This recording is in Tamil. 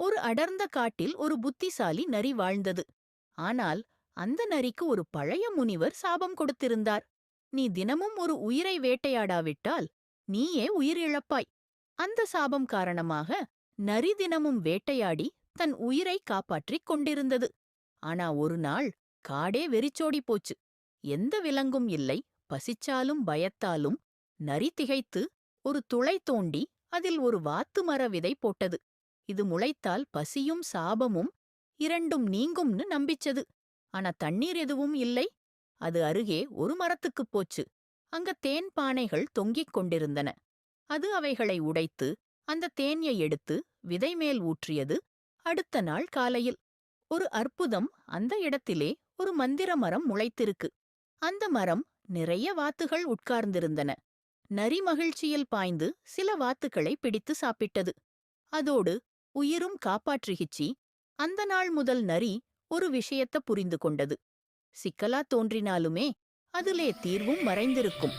ஒரு அடர்ந்த காட்டில் ஒரு புத்திசாலி நரி வாழ்ந்தது. ஆனால் அந்த நரிக்கு ஒரு பழைய முனிவர் சாபம் கொடுத்திருந்தார். நீ தினமும் ஒரு உயிரை வேட்டையாடாவிட்டால் நீயே உயிரிழப்பாய் அந்த சாபம் காரணமாக நரி தினமும் வேட்டையாடி தன் உயிரை காப்பாற்றிக் கொண்டிருந்தது. ஆனா ஒரு நாள் காடே வெறிச்சோடி போச்சு. எந்த விலங்கும் இல்லை. பசிச்சாலும் பயத்தாலும் நரி திகைத்து ஒரு துளை தோண்டி அதில் ஒரு வாத்து மர விதை போட்டது. இது முளைத்தால் பசியும் சாபமும் இரண்டும் நீங்கும்னு நம்பிச்சது. ஆனா தண்ணீர் எதுவும் இல்லை. அது அருகே ஒரு மரத்துக்குப் போச்சு. அங்க தேன் பானைகள் தொங்கிக் கொண்டிருந்தன. அது அவைகளை உடைத்து அந்த தேன்யை எடுத்து விதை மேல் ஊற்றியது அடுத்த நாள் காலையில். ஒரு அற்புதம் அந்த இடத்திலே ஒரு மந்திர மரம் முளைத்திருக்கு. அந்த மரம் நிறைய வாத்துகள் உட்கார்ந்திருந்தன. நரி மகிழ்ச்சியில் பாய்ந்து சில வாத்துக்களை பிடித்து சாப்பிட்டது. அதோடு உயிரும் காப்பாற்றுகிச்சி அந்த நாள் முதல் நரி ஒரு விஷயத்த புரிந்து கொண்டது. சிக்கலா தோன்றினாலுமே அதிலே தீர்வும் மறைந்திருக்கும்.